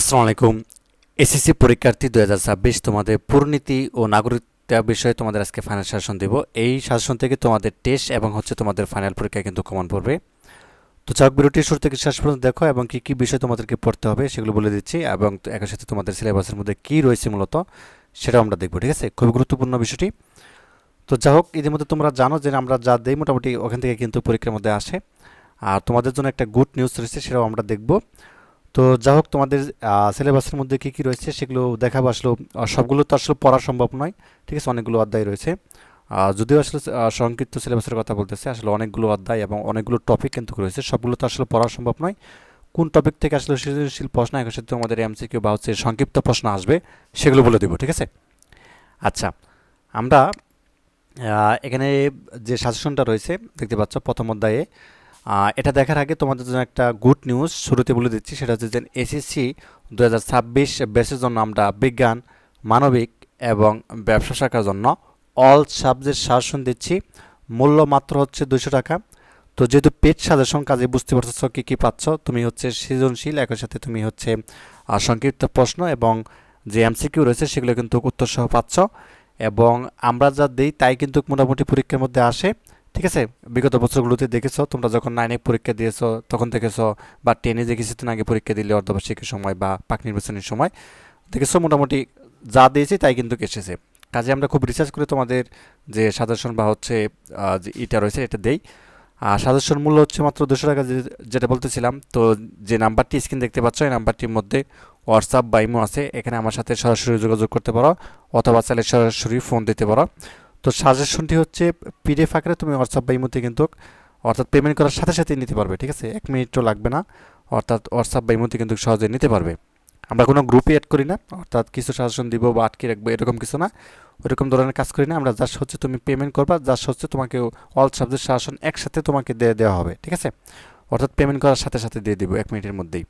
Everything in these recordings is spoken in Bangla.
আসসালামু আলাইকুম। এসএসসি পরীক্ষার্থী দু হাজার ছাব্বিশ, তোমাদের পরিণতি ও নাগরিকতা বিষয়ে তোমাদের আজকে ফাইনাল শাসন দেব। এই শাসন থেকে তোমাদের টেস্ট এবং হচ্ছে তোমাদের ফাইনাল পরীক্ষা কিন্তু কমন পড়বে। তো চাক বিরতি শুরু থেকে শেষ পর্যন্ত দেখো এবং কী কী বিষয় তোমাদেরকে পড়তে হবে সেগুলো বলে দিচ্ছি এবং একই সাথে তোমাদের সিলেবাসের মধ্যে কী রয়েছে মূলত সেটাও আমরা দেখব, ঠিক আছে? খুবই গুরুত্বপূর্ণ বিষয়টি। তো যা হোক, ইতিমধ্যে তোমরা জানো যে আমরা যা দেই মোটামুটি ওখান থেকে কিন্তু পরীক্ষার মধ্যে আসে। আর তোমাদের জন্য একটা গুড নিউজ রয়েছে, সেটাও আমরা দেখব। তো যা হোক, তোমাদের সিলেবাসের মধ্যে কী কী রয়েছে সেগুলো দেখাবো। আসলে সবগুলো তো আসলে পড়া সম্ভব নয়, ঠিক আছে? অনেকগুলো অধ্যায় রয়েছে। যদিও আসলে সংক্ষিপ্ত সিলেবাসের কথা বলতেছে, আসলে অনেকগুলো অধ্যায় এবং অনেকগুলো টপিক কিন্তু রয়েছে, সবগুলো তো আসলে পড়া সম্ভব নয়। কোন টপিক থেকে আসলে সৃজনশীল প্রশ্ন, এখন তোমাদের এমসিকিউ বা হচ্ছে সংক্ষিপ্ত প্রশ্ন আসবে, সেগুলো বলে দেবো, ঠিক আছে? আচ্ছা আমরা এখানে যে সাজেশনটা রয়েছে, দেখতে পাচ্ছ প্রথম অধ্যায়ে এটা দেখার আগে তোমাদের জন্য একটা গুড নিউজ শুরুতে বলে দিচ্ছি, সেটা হচ্ছে যে এসএসসি দু হাজার ছাব্বিশ ব্যাচের জন্য আমরা বিজ্ঞান, মানবিক এবং ব্যবসা শাখার জন্য অল সাবজেক্ট সাজেশন দিচ্ছি। মূল্য মাত্র হচ্ছে দুশো টাকা। তো যেহেতু পেট সাজেশন কাজে বুঝতে পারছ কী কী পাচ্ছ, তুমি হচ্ছে সৃজনশীল, একই সাথে তুমি হচ্ছে সংক্ষিপ্ত প্রশ্ন এবং যে এমসিকিউ রয়েছে, সেগুলো কিন্তু উত্তর সহ পাচ্ছ। এবং আমরা যা দিই, তাই কিন্তু মোটামুটি পরীক্ষার মধ্যে আসে। ঠিক আছে? বিগত বছরগুলোতে দেখেছ, তোমরা যখন নাইনে পরীক্ষা দিয়েছ, তখন দেখেছ বা টেনে যে কিছুদিন আগে পরীক্ষা দিলে অর্ধবার্ষিকের সময় বা পাক নির্বাচনের সময়। দেখেছ মোটামুটি যা দিয়েছি তাই কিন্তু এসেছে। কাজে আমরা খুব রিসার্চ করে তোমাদের যে সাজেশন বা হচ্ছে যে ইটা রয়েছে এটা দেই। আর সাজেশন মূল্য হচ্ছে মাত্র দুশো টাকা যেটা বলতেছিলাম। তো যে নাম্বারটি স্ক্রিন দেখতে পাচ্ছ, এই নাম্বারটির মধ্যে হোয়াটসঅ্যাপ বা ইমো আছে। এখানে আমার সাথে সরাসরি যোগাযোগ করতে পারো অথবা চাইলে সরাসরি ফোন দিতে পারো। তো সাজেশনটি হচ্ছে পিডিএফ আকারে তুমি হোয়াটসঅ্যাপ বা ইমোতে কিন্তু, অর্থাৎ পেমেন্ট করার সাথে সাথে নিতে পারবে, ঠিক আছে? এক মিনিটও লাগবে না, অর্থাৎ হোয়াটসঅ্যাপ বা ইমোতে কিন্তু সহজে নিতে পারবে। আমরা কোনো গ্রুপে অ্যাড করি না, অর্থাৎ কিছু সাজেশন দিব বা আটকে রাখব, এরকম কিছু না। ওইরকম ধরনের কাজ করি না, আমরা জাস্ট হচ্ছে তুমি পেমেন্ট করবা জাস্ট হচ্ছে তোমাকে অল সাবজেক্ট সাজেশন একসাথে তোমাকে দিয়ে দেওয়া হবে, ঠিক আছে? অর্থাৎ পেমেন্ট করার সাথে সাথে দিয়ে দিব, এক মিনিটের মধ্যেই।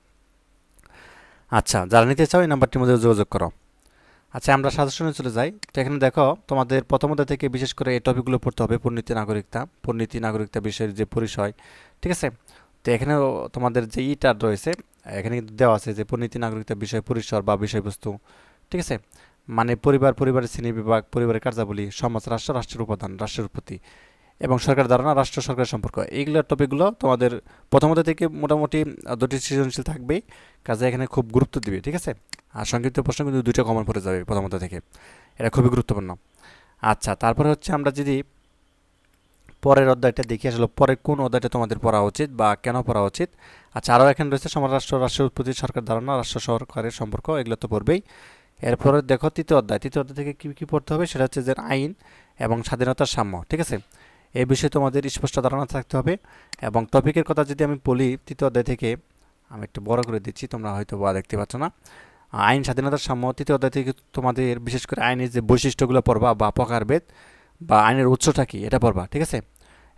আচ্ছা যারা নিতে চাও এই নাম্বারটির মধ্যে যোগাযোগ করো। আচ্ছা আমরা সাজেশনে চলে যাই। তো এখানে দেখো, তোমাদের প্রথমত থেকে বিশেষ করে এই টপিকগুলো পড়তে হবে পূর্ণীতি নাগরিকতা পূর্ণীতি নাগরিকতা বিষয়ের যে পরিচয় ঠিক আছে? তো এখানে তোমাদের যে ইটা রয়েছে, এখানে কিন্তু দেওয়া আছে যে পূর্ণীতি নাগরিকতা বিষয় পরিসর বা বিষয়বস্তু, ঠিক আছে? মানে পরিবার, পরিবারের শ্রেণি বিভাগ, পরিবারের কার্যাবলী, সমাজ, রাষ্ট্র, রাষ্ট্রের উপাদান, রাষ্ট্রের উৎপত্তি। এবং সরকার ধারণা, রাষ্ট্র সরকার সম্পর্ক। এইগুলো টপিকগুলো তোমাদের প্রথমত থেকে মোটামুটি দুটি সৃজনশীল থাকবেই। কাজে এখানে খুব গুরুত্ব দিবে, ঠিক আছে? আর সংক্ষিপ্ত প্রশ্ন কিন্তু দুইটা কমন পড়ে যাবে প্রথমত থেকে। এটা খুবই গুরুত্বপূর্ণ। আচ্ছা তারপরে হচ্ছে আমরা যদি পরের অধ্যায়টা দেখি, আসলে পরের কোন অধ্যায়টা তোমাদের পড়া উচিত বা কেন পড়া উচিত? আচ্ছা আরও এখানে রয়েছে সমাজ, রাষ্ট্র, রাষ্ট্রের উৎপত্তি সরকার ধারণা, রাষ্ট্র সরকারের সম্পর্ক, এগুলো তো পড়বেই। এরপরে দেখো তৃতীয় অধ্যায়। তৃতীয় অধ্যায় থেকে কী কী পড়তে হবে? সেটা হচ্ছে যে আইন এবং স্বাধীনতার সাম্য, ঠিক আছে? এই বিষয়ে তোমাদের স্পষ্ট ধারণা থাকতে হবে। এবং টপিকের কথা যদি আমি বলি, তৃতীয় অধ্যায় থেকে আমি একটু বড় করে দিচ্ছি, তোমরা হয়তো বা দেখতে পাচ্ছ না। আইন স্বাধীনতার সাম্য, তৃতীয় অধ্যায় থেকে তোমাদের বিশেষ করে আইনের যে বৈশিষ্ট্যগুলো পড়বা বা প্রকারভেদ বা আইনের উৎসটা কী, এটা পড়বা, ঠিক আছে?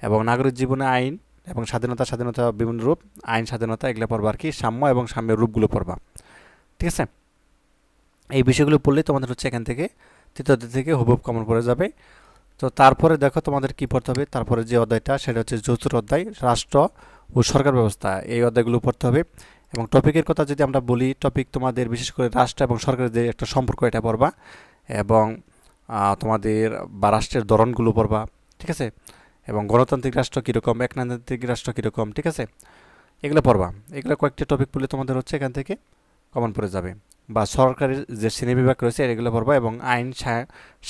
এবং নাগরিক জীবনে আইন এবং স্বাধীনতা স্বাধীনতা বিভিন্ন রূপ, আইন, স্বাধীনতা, এগুলো পড়বা আর কি, সাম্য এবং সাম্যের রূপগুলো পড়বা, ঠিক আছে? এই বিষয়গুলো পড়লে তোমাদের হচ্ছে এখান থেকে, তৃতীয় থেকে হুবহুব কমন পড়ে যাবে। তো তারপরে দেখো তোমাদের কি পড়তে হবে। তারপরে যে অধ্যায়টা, সেটা হচ্ছে চতুর্থ অধ্যায়, রাষ্ট্র ও সরকার ব্যবস্থা। এই অধ্যায়গুলো পড়তে হবে এবং টপিকের কথা যদি আমরা বলি টপিক তোমাদের বিশেষ করে রাষ্ট্র এবং সরকারের যে একটা সম্পর্ক, এটা পড়বা এবং তোমাদের বা রাষ্ট্রের ধরনগুলো পড়বা, ঠিক আছে? এবং গণতান্ত্রিক রাষ্ট্র কীরকম একনান্ত্রিক রাষ্ট্র কীরকম, ঠিক আছে? এগুলো পড়বা। এগুলো কয়েকটি টপিক পড়লে তোমাদের হচ্ছে এখান থেকে কমন পড়ে যাবে। বা সরকারের যে শ্রেণি বিভাগ রয়েছে, এগুলো পড়বা এবং আইন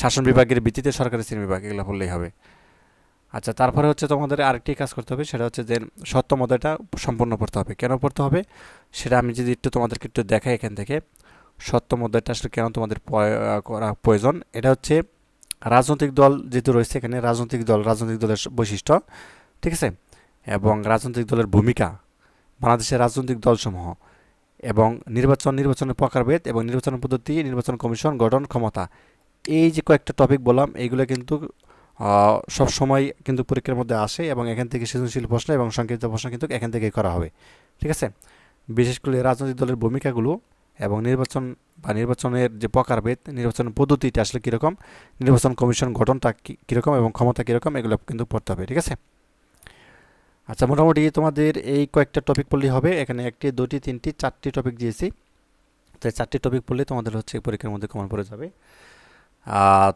শাসন বিভাগের ভিত্তিতে সরকারি শ্রেণি বিভাগ, এগুলো পড়লেই হবে। আচ্ছা তারপরে হচ্ছে তোমাদের আরেকটি কাজ করতে হবে, সেটা হচ্ছে যে সত্যম অধ্যায়টা সম্পূর্ণ পড়তে হবে। কেন পড়তে হবে? সেটা আমি যদি একটু তোমাদেরকে একটু দেখাই এখান থেকে। সত্যম অধ্যায়টা আসলে কেন তোমাদের করা প্রয়োজন? এটা হচ্ছে রাজনৈতিক দল যেহেতু রয়েছে এখানে, রাজনৈতিক দল, রাজনৈতিক দলের বৈশিষ্ট্য, ঠিক আছে? এবং রাজনৈতিক দলের ভূমিকা, বাংলাদেশের রাজনৈতিক দলসমূহ। এবং নির্বাচন, নির্বাচনের প্রকারভেদ এবং নির্বাচন পদ্ধতি, নির্বাচন কমিশন, গঠন ক্ষমতা। এই যে কয়েকটা টপিক বললাম এইগুলো কিন্তু সব সময় কিন্তু পরীক্ষার মধ্যে আসে এবং এখান থেকে সৃজনশীল প্রশ্ন এবং সংক্ষিপ্ত প্রশ্ন কিন্তু এখান থেকেই করা হবে। ঠিক আছে? বিশেষ করে রাজনৈতিক দলের ভূমিকাগুলো এবং নির্বাচন বা নির্বাচনের যে প্রকারভেদ, নির্বাচন পদ্ধতিটা আসলে কীরকম, নির্বাচন কমিশন গঠনটা কীরকম এবং ক্ষমতা কীরকম, এগুলো কিন্তু পড়তে হবে। ঠিক আছে? আচ্ছা মোটামুটি তোমাদের এই কয়েকটা টপিক পড়লেই হবে। এখানে একটি, দুটি, তিনটি, চারটি টপিক দিয়েছি। তো চারটি টপিক পড়লে তোমাদের হচ্ছে পরীক্ষার মধ্যে কমন পড়ে যাবে।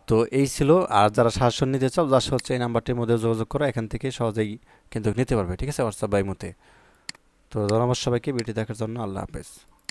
তো এই ছিল। আর যারা সাহায্য নিতে চাও যার হচ্ছে এই নাম্বারটির মধ্যে যোগাযোগ করো। এখান থেকে সহজেই কিন্তু নিতে পারবে, ঠিক আছে? হোয়াটসঅ্যাপ বাই মতে তো। ধন্যবাদ সবাইকে। ভিডিও দেখার জন্য আল্লাহ হাফেজ।